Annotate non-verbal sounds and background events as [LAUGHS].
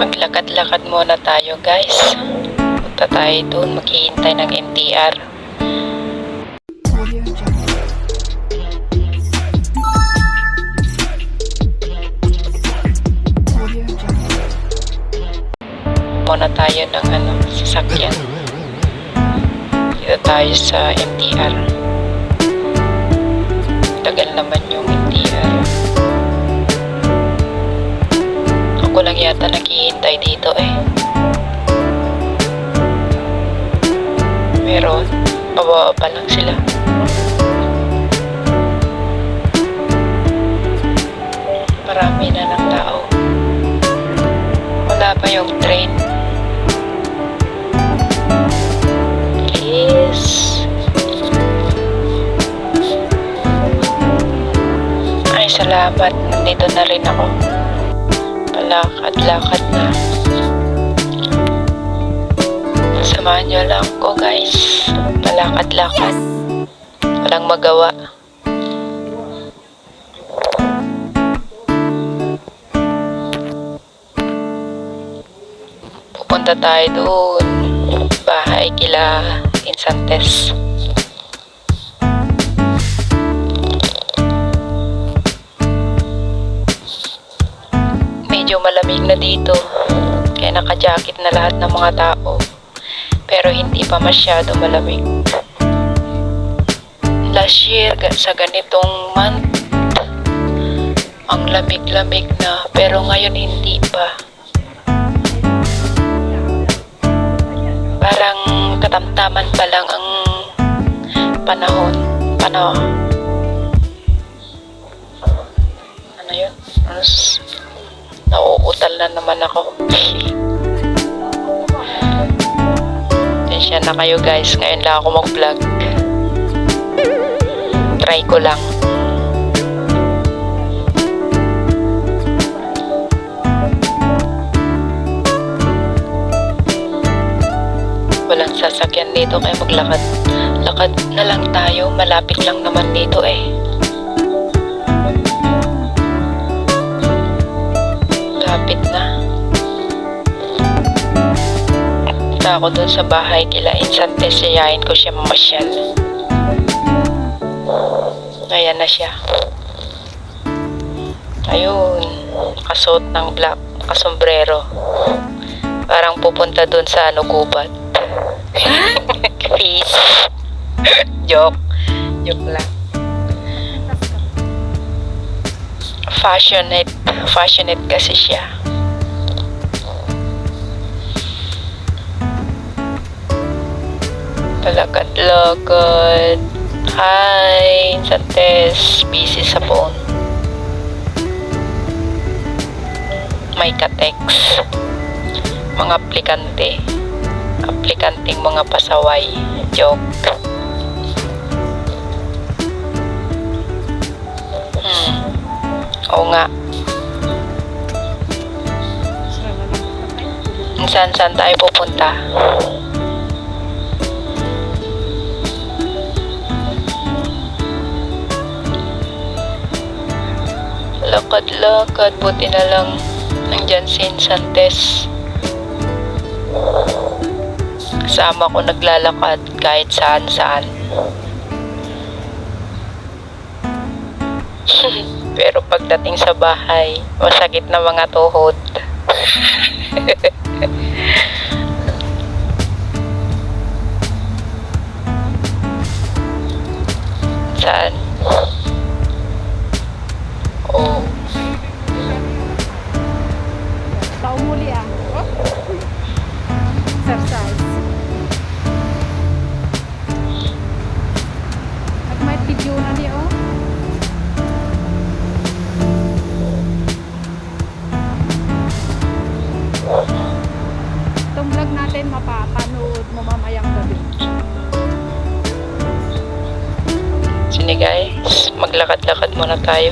Maglakad-lakad muna tayo guys. Punta tayo doon, maghihintay ng MTR. Muna tayo ng ano, sasakyan. Dito tayo sa MTR. Tagal naman yata naghihintay dito eh. Meron, pababa pa lang sila. Marami na ng tao. Wala pa yung train. Please. Ay, salamat. Nandito na rin ako. Palakad-lakad na. Samahan niyo lang ko, guys. Palakad-lakad. Walang magawa. Pupunta tayo doon. Bahay kila Insantes. Malamig na dito. Kaya naka-jacket na lahat ng mga tao. Pero hindi pa masyado malamig. Last year, sa ganitong month, ang lamig-lamig na. Pero ngayon hindi pa. Parang katamtaman pa lang ang panahon. Ano? Ano yun? Ano Nauutal na naman ako. Tensya na kayo guys. Ngayon lang ako mag-vlog. Try ko lang. Walang sasakyan dito kaya maglakad. Lakad na lang tayo. Malapit lang naman dito eh. Lapit na. Punta ako dun sa bahay kila Insante. Siyayain ko siya mamasyal. Ayan na siya. Ayun. Kasuot ng black. Kasombrero. Parang pupunta dun sa ano, gubat. Peace. [LAUGHS] Joke. Joke lang. Fashionate. Fashionate kasi siya. Talakad-lakad. Hi, Santes. Busy sa phone. May ka-text. Mga aplikante. Aplikanting mga pasaway. Joke. Saan saan tayo pupunta? Lakad-lakad. Buti na lang nandyan si Santes. Kasama ko naglalakad kahit saan-saan. [LAUGHS] Pero pagdating sa bahay, masakit na mga tuhod. [LAUGHS] Saan? Sige guys, maglakad-lakad muna tayo.